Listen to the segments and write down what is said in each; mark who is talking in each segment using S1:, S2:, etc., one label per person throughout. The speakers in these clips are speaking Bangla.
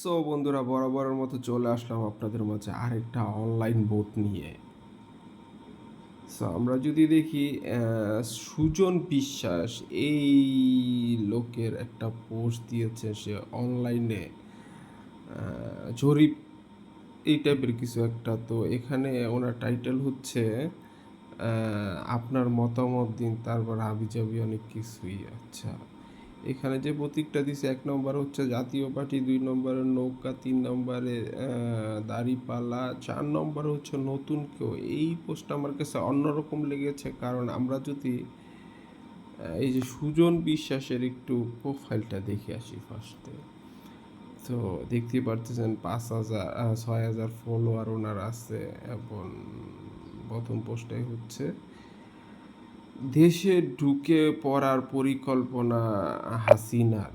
S1: সো বন্ধুরা, বরাবরের মতো চলে আসলাম আপনাদের মাঝে আরেকটা অনলাইন বোট নিয়ে। সো আমরা যদি দেখি সুজন বিশ্বাস এই লোকের একটা পোস্ট দিয়েছে সে অনলাইনে জরিপ, এই টাইপের কিছু একটা। তো এখানে ওনার টাইটেল হচ্ছে আপনার মতামত দিন, তারপর হাবিজাবি অনেক কিছুই। আচ্ছা। এখানে যে প্রতীকটা দিছে, এক নম্বর হচ্ছে জাতীয় পার্টি, দুই নম্বরে নৌকা, তিন নম্বরে দাড়িপাল্লা চার নম্বরে হচ্ছে নতুন কেউ। এই পোস্টটা আমার কাছে অন্যরকম লেগেছে, কারণ আমরা যদি এই যে সুজন বিশ্বাসের একটু প্রোফাইলটা দেখে আসি ফার্স্টে তো দেখতে পারতেছেন পাঁচ হাজার ছয় হাজার ফলোয়ার ওনার আছে এবং প্রথম পোস্টটাই হচ্ছে। দেশে ঢুকে পড়ার পরিকল্পনা হাসিনার।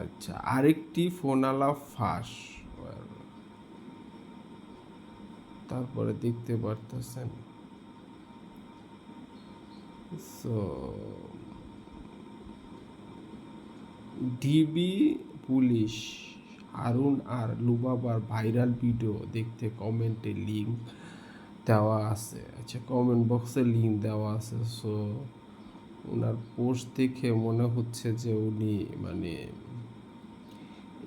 S1: আচ্ছা আরেকটি ফোনালা ফাঁস। তারপরে দেখতে পারতেছেন। ডিবি পুলিশ, হারুন আর লুবাবার ভাইরাল ভিডিও দেখতে কমেন্টে লিঙ্ক দেওয়া আছে। আচ্ছা কমেন্ট বক্সে লিঙ্ক দেওয়া আছে। সো ওনার পোস্ট দেখে মনে হচ্ছে যে উনি মানে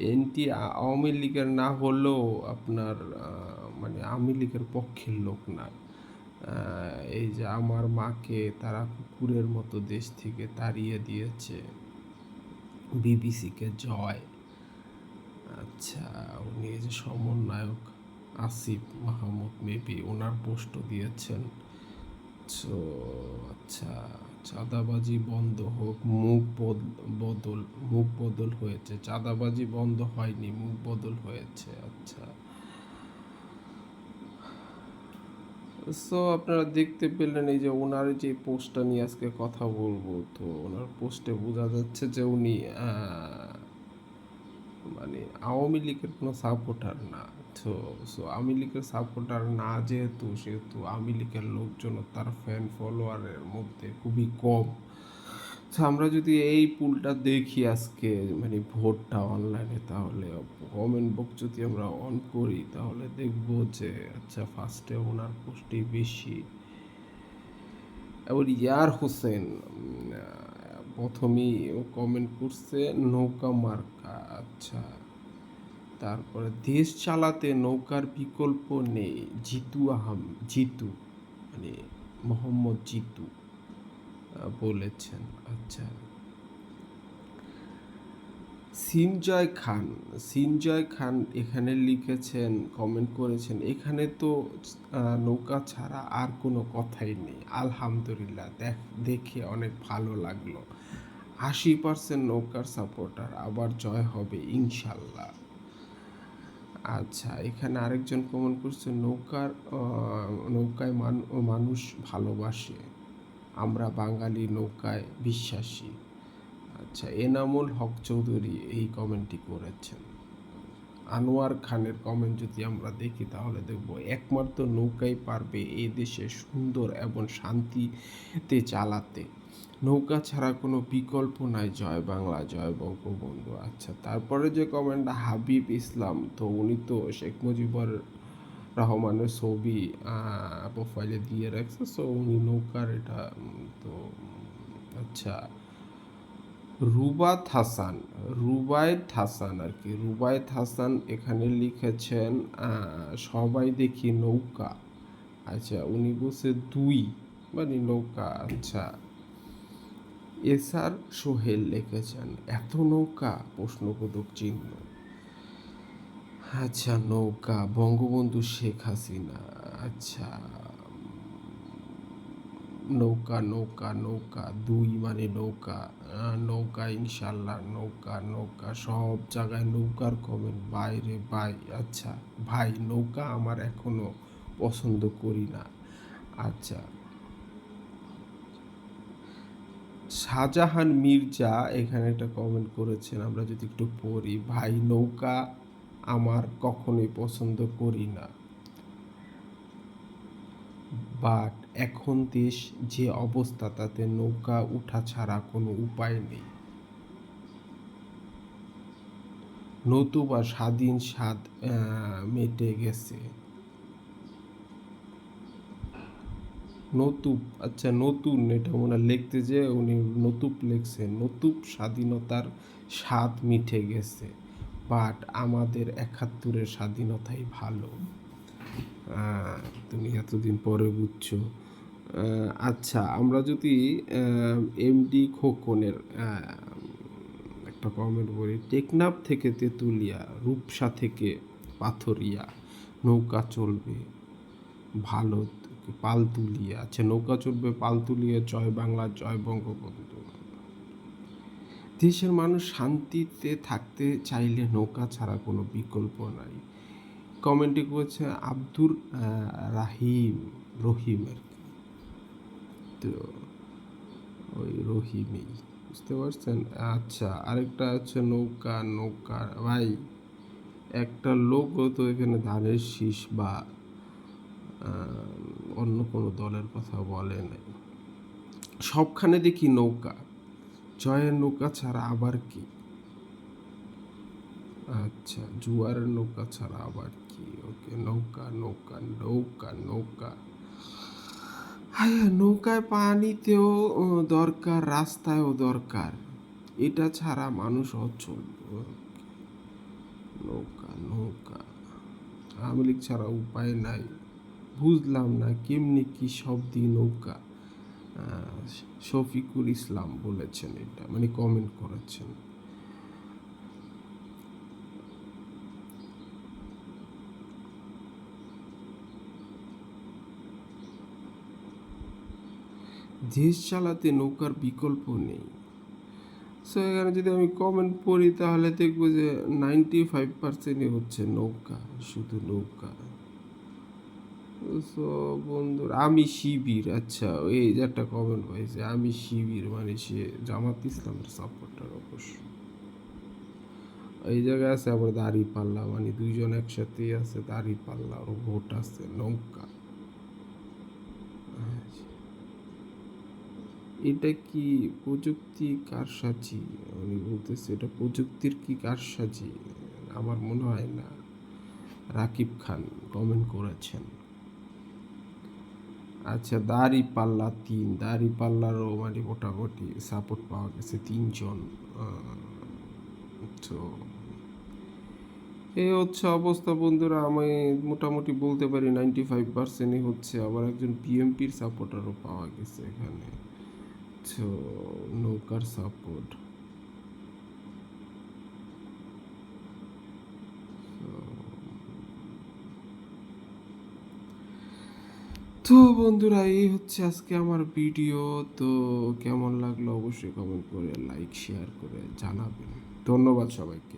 S1: এনটি আওয়ামী লীগের না হলেও আপনার মানে আওয়ামী লীগের পক্ষের লোক না। এই যে আমার মাকে তারা কুকুরের মতো দেশ থেকে তাড়িয়ে দিয়েছে। বিবিসিকে জয়। আচ্ছা উনি যে সমন্বয়ক। আসিফ মাহমুদ মেবি ওনার পোস্টও দিয়েছেন। তো আচ্ছা চাঁদাবাজি বন্ধ হোক, মুখ বদল মুখ বদল হয়েছে। চাঁদাবাজি বন্ধ হয়নি, মুখ বদল হয়েছে আচ্ছা। সো, আপনারা দেখতে পেলেন এই যে ওনার যে পোস্টটা নিয়ে আজকে কথা বলব, তো ওনার পোস্টে বোঝা যাচ্ছে যে উনি মানে আওয়ামী লীগের কোনো সাপোর্টার না। তো সো আওয়ামী লীগের সাপোর্টার না, যেহেতু, সেহেতু আওয়ামী লীগের লোকজন তার ফ্যান ফলোয়ারের মধ্যে খুবই কম। তো আমরা যদি এই পুলটা দেখি আজকে মানে ভোটটা অনলাইনে তাহলে কমেন্ট বক্স যদি আমরা অন করি, তাহলে দেখব যে আচ্ছা ফার্স্টে ওনার পোস্টই বেশি। এবার ইয়ার হোসেন প্রথমেই কমেন্ট করছে, নৌকা মার্কা আচ্ছা। তারপরে, দেশ চালাতে নৌকার বিকল্প নেই, জিতু আহম, জিতু। মানে মোহাম্মদ জিতু বলেছেন। আচ্ছা। সিনজয় খান সিনজয় খান এখানে লিখেছেন, কমেন্ট করেছেন, এখানে তো নৌকা ছাড়া আর কোনো কথাই নেই। আলহামদুলিল্লাহ, দেখ, দেখে অনেক ভালো লাগল। আশি পার্সেন্ট নৌকার সাপোর্টার, আবার জয় হবে ইনশাল্লাহ। আচ্ছা এখানে আরেকজন কমেন্ট করছে নৌকার নৌকায় মানুষ ভালোবাসে, আমরা বাঙালি নৌকায় বিশ্বাসী। আচ্ছা এনামুল হক চৌধুরী এই কমেন্টটি করেছেন। আনোয়ার খানের কমেন্ট যদি আমরা দেখি তাহলে দেখব একমাত্র নৌকাই পারবে এই দেশে সুন্দর এবং শান্তিতে চালাতে। নৌকা ছাড়া কোনো বিকল্প নাই। জয় বাংলা, জয় বঙ্গবন্ধু। আচ্ছা তারপরে যে কমেন্টটা হাবিব ইসলাম, তো উনি তো শেখ মুজিবুর রহমানের ছবি প্রোফাইলে দিয়ে রাখছে সো উনি নৌকার এটা তো আচ্ছা রুবাত হাসান, রুবায়েত হাসান আর কি, রুবায়েত হাসান এখানে লিখেছেন সবাই দেখি নৌকা। আচ্ছা উনি বলছে দুই মানে নৌকা আচ্ছা। এসআর সোহেল লিখেছেন, এত নৌকা? প্রশ্নবোধক চিহ্ন। আচ্ছা নৌকা, বঙ্গবন্ধু শেখ হাসিনা। আচ্ছা নৌকা নৌকা নৌকা, দুই মানে নৌকা নৌকা ইনশাল্লাহ নৌকা নৌকা, সব জায়গায় নৌকার কমেন্ট বাইরে ভাই আচ্ছা ভাই, নৌকা আমার এখনও পছন্দ করি না। আচ্ছা শাহজাহান মির্জা এখানে একটা কমেন্ট করেছেন, আমরা যদি একটু পড়ি, ভাই, নৌকা আমার কখনোই পছন্দ করি না। বাট এখন দেশ যে অবস্থা, তাতে নৌকা উঠা ছাড়া কোনো উপায় নেই। নতুবা স্বাধীন স্বাদ মেটে গেছে। নতুব আচ্ছা নতুন এটা হয় লিখতে যে উনি নতুব লিখছেন, নতুব স্বাধীনতার স্বাদ মিঠে গেছে বাট আমাদের একাত্তরের স্বাধীনতাই ভালো। তুমি এতদিন পরে বুঝছ। আচ্ছা আমরা যদি এমডি খোকনের একটা কমেন্ট বলি টেকনাফ থেকে তেঁতুলিয়া, রূপসা থেকে পাথরিয়া, নৌকা চলবে, ভালো পালতুলিয়া আচ্ছা নৌকা চলবে পালতুলিয়া জয় বাংলা, জয় বঙ্গবন্ধু। দেশের মানুষ শান্তিতে থাকতে চাইলে নৌকা ছাড়া কোনো বিকল্প নাই। কমেন্টে করেছে আব্দুর রাহিম রহিম আর কি তো, ওই রহিমই, বুঝতে পারছেন? আচ্ছা আরেকটা আছে নৌকা নৌকা, ভাই, একটা লোকও তো এখানে ধানের শীষ বা অন্য কোনো দলের কথা বলে নাই। সবখানে দেখি নৌকা। জয়ের নৌকা ছাড়া আবার কি? আচ্ছা জুয়ারের নৌকা ছাড়া আবার কি? ওকে, নৌকা নৌকা নৌকা নৌকা। নৌকায় পানিতেও দরকার, রাস্তায়ও দরকার। এটা ছাড়া মানুষ অচল। নৌকা নৌকা। আওয়ামী লীগ ছাড়া উপায় নাই। বুঝলাম না কেমনি কি শব্দি নৌকা শফিকুল ইসলাম বলেছেন এটা মানে কমেন্ট করেছেন। দেশ চালাতে নৌকার বিকল্প নেই। সো এখানে যদি আমি কমেন্ট পড়ি, তাহলে দেখব যে নাইনটি ফাইভ পার্সেন্টই হচ্ছে নৌকা, শুধু নৌকা। সো বন্ধুরা, আমি শিবির আচ্ছা এই যে একটা কমেন্ট হয়েছে আমি শিবির মানে সে জামাত ইসলামের সাপোর্টার অবশ্য। এই জায়গায় আছে আবার দাড়ি পাল্লা মানে দুইজন একসাথেই আছে, দাড়ি পাল্লা ওর ভোট আছে, নৌকা। আচ্ছা। এটা কি প্রযুক্তি কারসাজি? উনি বলতেছে, এটা প্রযুক্তির কি কারসাজি? আমার মনে হয় না। রাকিব খান কমেন্ট করেছেন। আচ্ছা দাড়ি পাল্লা তিন। দাড়ি পাল্লারও মানে মোটামুটি সাপোর্ট পাওয়া গেছে তিনজন। তো এই হচ্ছে অবস্থা বন্ধুরা। আমি মোটামুটি বলতে পারি নাইনটি ফাইভ পার্সেন্টই হচ্ছে আবার একজন পিএমপির সাপোর্টারও পাওয়া গেছে এখানে। তো নৌকার সাপোর্ট তো বন্ধুরা, এই হচ্ছে আজকে আমার ভিডিও তো কেমন লাগল অবশ্যই কমেন্ট করে লাইক শেয়ার করে জানাবেন। ধন্যবাদ সবাইকে।